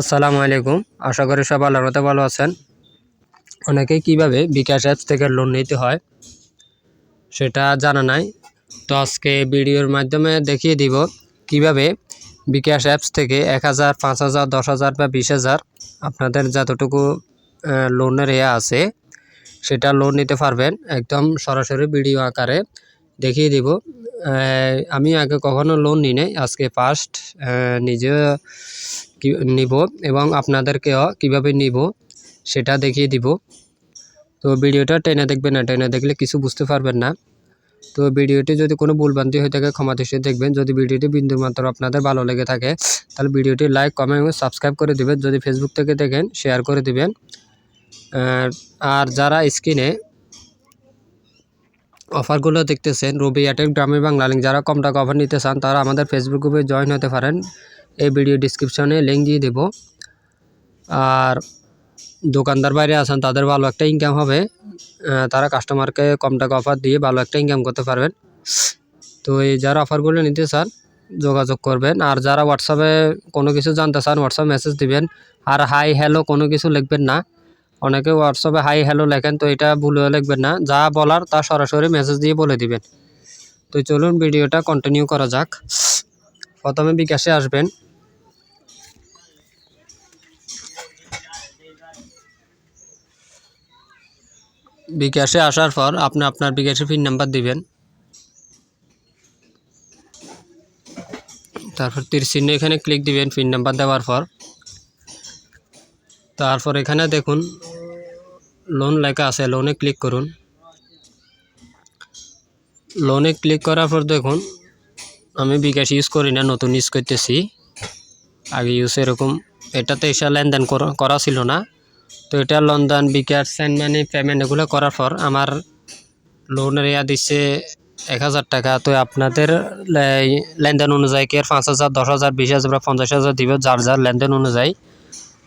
আসসালামু আলাইকুম। আশা করি সব আল্লাহর মতো ভালো আছেন। অনেকেই কীভাবে বিকাশ অ্যাপস থেকে লোন নিতে হয় সেটা জানা নাই। তো আজকে ভিডিওর মাধ্যমে দেখিয়ে দিব কীভাবে বিকাশ অ্যাপস থেকে এক হাজার, পাঁচ হাজার, দশ হাজার বা বিশ হাজার আপনাদের যতটুকু লোনের ইয়ে আছে, সেটা লোন নিতে পারবেন একদম সরাসরি ভিডিও আকারে। দেখিয়ে দিব। আমি আগে কখনো লোন নিই নাই, আজকে ফার্স্ট নিজে নিব এবং আপনাদেরকেও কীভাবে নিব সেটা দেখিয়ে দিব। তো ভিডিওটা টেনে দেখবেন না, টেনে দেখলে কিছু বুঝতে পারবেন না। তো ভিডিওটি যদি কোনো ভুলভ্রান্তি হয়ে থাকে, ক্ষমা দৃষ্টি দেখবেন। যদি ভিডিওটি বিন্দু মাত্র আপনাদের ভালো লেগে থাকে, তাহলে ভিডিওটি লাইক কমেন্ট এবং সাবস্ক্রাইব করে দিবেন। যদি ফেসবুক থেকে দেখেন শেয়ার করে দেবেন। আর যারা স্ক্রিনে অফারগুলো দেখতেছেন। রবি এয়ারটেল গ্রামীণ বাংলা লিঙ্ক যারা কম টাকা অফার নিতে চান, তারা আমাদের ফেসবুক গ্রুপে জয়েন হতে পারেন। এই ভিডিও ডিসক্রিপশনে লিঙ্ক দিয়ে দেব। আর দোকানদার বাইরে আছেন, তাদের ভালো একটা ইনকাম হবে। তারা কাস্টমারকে কম টাকা অফার দিয়ে ভালো একটা ইনকাম করতে পারবেন। তো এই যারা অফারগুলো নিতে চান, যোগাযোগ করবেন। আর যারা হোয়াটসঅ্যাপে কোনো কিছু জানতে চান হোয়াটসঅ্যাপ মেসেজ দিবেন। আর হাই হ্যালো কোনো কিছু লিখবেন না। অনেকে হোয়াটসঅ্যাপে হাই, হ্যালো লেখেন, তো এটা ভুলেও লিখবেন না। যা বলার তা সরাসরি মেসেজ দিয়ে বলে দিবেন। তো চলুন ভিডিওটা কন্টিনিউ করা যাক। প্রথমে বিকাশে আসবেন। বিকাশে আসার পর আপনি আপনার বিকাশে পিন নাম্বার দিবেন। তারপর তীর চিহ্ন এখানে ক্লিক দিবেন পিন নাম্বার দেওয়ার পর। তারপর এখানে দেখুন লোন লেখা আছে লোনে ক্লিক করুন। লোনে ক্লিক করার পর দেখুন, আমি বিকাশ ইউজ করি না, নতুন ইউজ করতেছি। আগে ইউজ এরকম এটাতে এসে লেনদেন করা- ছিল না। তো এটা London bKash send money payment এগুলো করার পর আমার লোনের ইয়া দিচ্ছে এক হাজার টাকা। তো আপনাদের লেনদেন অনুযায়ী কি পাঁচ হাজার, দশ হাজার, বিশ হাজার পঞ্চাশ হাজার দিবে, যার যার লেনদেন অনুযায়ী।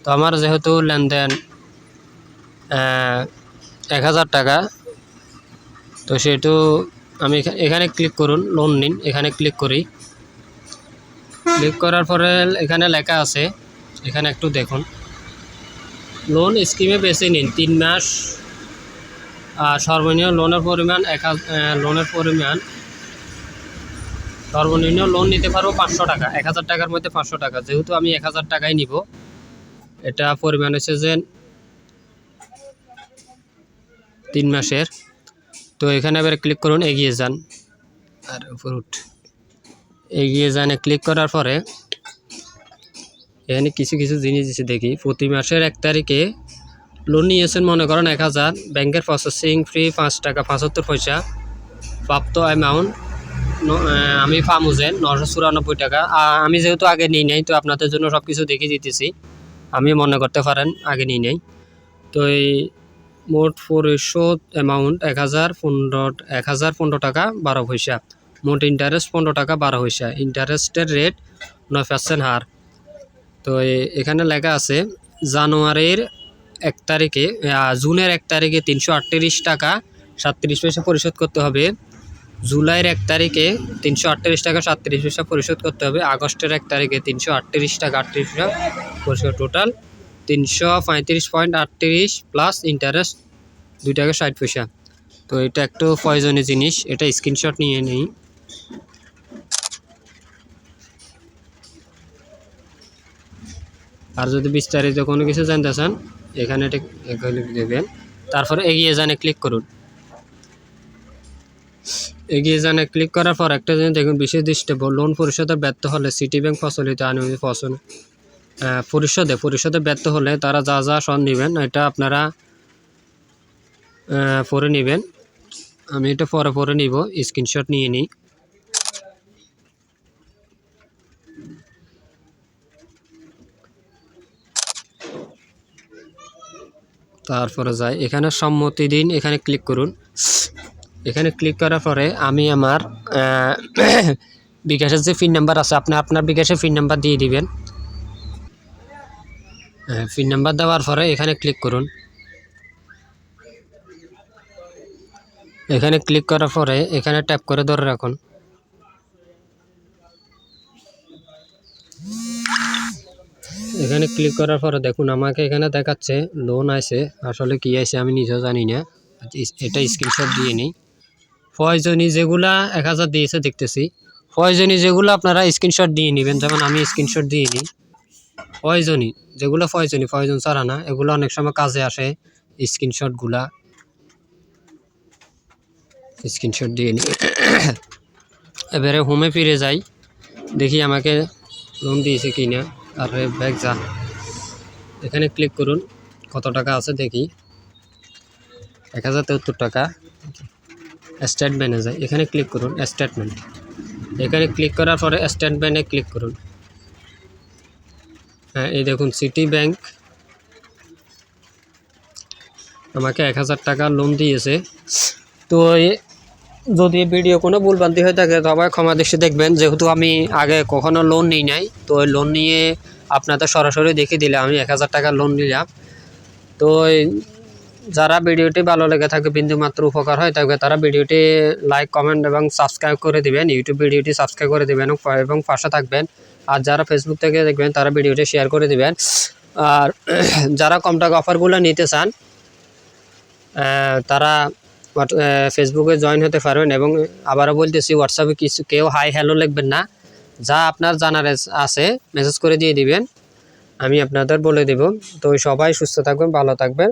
তো আমার যেহেতু লেনদেন এক হাজার টাকা, তো সেহেতু আমি এখা- এখানে ক্লিক করুন লোন নিন, এখানে ক্লিক করি। ক্লিক করার পরে এখানে লেখা আছে, এখানে একটু দেখুন। লোন স্কিমে বেছে নিন, তিন মাস, আর সর্বনিম্ন লোনের পরিমাণ এক লোনের পরিমাণ সর্বনিম্ন লোন নিতে পারব পাঁচশো টাকা, এক হাজার টাকার মধ্যে পাঁচশো টাকা, যেহেতু আমি এক হাজার টাকাই নিব। এটা পরিমাণ হচ্ছে যে তিন মাসের। তো এখানে এবার ক্লিক করুন, এগিয়ে যান। আর উপর উঠ। এগিয়ে যান ক্লিক করার পরে এখানে কিছু কিছু জিনিস দিচ্ছে দেখি। প্রতি মাসের এক তারিখে লোন নিয়েছেন মনে করেন এক হাজার। ব্যাংকের প্রসেসিং ফ্রি পাঁচ টাকা, পঁচাত্তর পয়সা। প্রাপ্ত অ্যামাউন্ট আমি ফামুজেন নশো চুরানব্বই টাকা। আমি যেহেতু আগে নিই নাই, তো আপনাদের জন্য সব কিছু দেখিয়ে দিতেছি। আমি মনে করতে পারেন আগে নিয়ে নেই। তো এই মোট পরিশোধ অ্যামাউন্ট এক হাজার পনেরো, এক হাজার পনেরো টাকা বারো পয়সা। মোট ইন্টারেস্ট পনেরো টাকা বারো পয়সা। ইন্টারেস্টের রেট নয় পার্সেন্ট হার। তো এখানে লেখা আছে, জানুয়ারির এক তারিখে জুনের এক তারিখে তিনশো আটত্রিশ টাকা সাতত্রিশ পয়সা পরিশোধ করতে হবে। জুলাইয়ের এক তারিখে তিনশো আটত্রিশ টাকা সাতত্রিশ পয়সা পরিশোধ করতে হবে। আগস্টের এক তারিখে তিনশো আটত্রিশ টাকা আটত্রিশ পয়সা পরিশোধ টোটাল তিনশো পঁয়ত্রিশ পয়েন্ট আটত্রিশ প্লাস ইন্টারেস্ট দুই টাকা ষাট পয়সা। তো এটা একটু প্রয়োজনীয় জিনিস, এটা স্ক্রিনশট নিয়ে নেই। আর যদি বিস্তারিত কোনো কিছু জানতে চান, এখানে দেবেন। তারপরে এগিয়ে জানে ক্লিক করুন। এগিয়ে জানে ক্লিক করার পর একটা জিনিস দেখুন, বিশেষ দৃষ্টি লোন পরিশোধে ব্যর্থ হলে সিটি ব্যাংক প্রচলিত আইন ফসল পরিশোধে পরিশোধে ব্যর্থ হলে তারা যা যা সন নেবেন এটা আপনারা পরে নেবেন। আমি এটা পরে পরে নিব স্ক্রিনশট নিয়ে নিই। তারপরে যাই, এখানে সম্মতি দিন, এখানে ক্লিক করুন। এখানে ক্লিক করার পরে আমি আমার বিকাশের যে পিন নাম্বার আছে, আপনি আপনার বিকাশের পিন নাম্বার দিয়ে দিবেন। পিন নাম্বার দেওয়ার পরে এখানে ক্লিক করুন। এখানে ক্লিক করার পরে এখানে ট্যাপ করে ধরে রাখুন। এখানে ক্লিক করার পরে দেখুন, আমাকে এখানে দেখাচ্ছে লোন আছে আসলে কি আছে আমি নিজেও জানি না এটা স্ক্রিনশট দিয়ে নিই। প্রয়োজনী যেগুলা এক হাজার দিয়েছে দেখতেছি। প্রয়োজনী যেগুলো আপনারা স্ক্রিনশট দিয়ে নেবেন, যেমন আমি স্ক্রিনশট দিয়ে নিই। প্রয়োজনী যেগুলো প্রয়োজনী প্রয়োজন ছাড়া না, এগুলো অনেক সময় কাজে আসে স্ক্রিনশটগুলা স্ক্রিনশট দিয়ে নিই। এবারে হোমে ফিরে যাই, দেখি আমাকে লোন দিয়েছে কি না আর ব্যাগ যা। এখানে ক্লিক করুন, কত টাকা আছে দেখি। এক হাজার টাকা। স্টেটমেন্টে যায় এখানে ক্লিক করুন স্টেটমেন্ট এখানে ক্লিক করার পরে স্টেটমেন্টে ক্লিক করুন। হ্যাঁ এই দেখুন সিটি ব্যাংক আমাকে এক হাজার টাকা লোন দিয়েছে। তো যদি ভিডিও কোনো ভুলভ্রান্তি হয়ে থাকে সবাই ক্ষমা দৃষ্টি দেখবেন। যেহেতু আমি আগে কখনো লোন নিই নাই, তো লোন নিয়ে আপনাদের সরাসরি দেখিয়ে দিলে আমি এক হাজার টাকা লোন নিলাম। তো যারা ভিডিওটি ভালো লেগে থাকে, বিন্দু মাত্র উপকার হয় থাকবে তারা ভিডিওটি লাইক কমেন্ট এবং সাবস্ক্রাইব করে দিবেন। ইউটিউব ভিডিওটি সাবস্ক্রাইব করে দিবেন এবং- এবং পাশে থাকবেন। আর যারা ফেসবুক থেকে দেখবেন, তারা ভিডিওটি শেয়ার করে দিবেন। আর যারা কম টাকা অফারগুলো নিতে চান তারা ফেসবুকে জয়েন হতে পারবেন এবং আবারও বলতেছি হোয়াটসঅ্যাপে কিছু কেউ হাই হ্যালো লিখবেন না। যা আপনার জানার আছে মেসেজ করে দিয়ে দিবেন। আমি আপনাদের বলে দেব। তো সবাই সুস্থ থাকবেন, ভালো থাকবেন।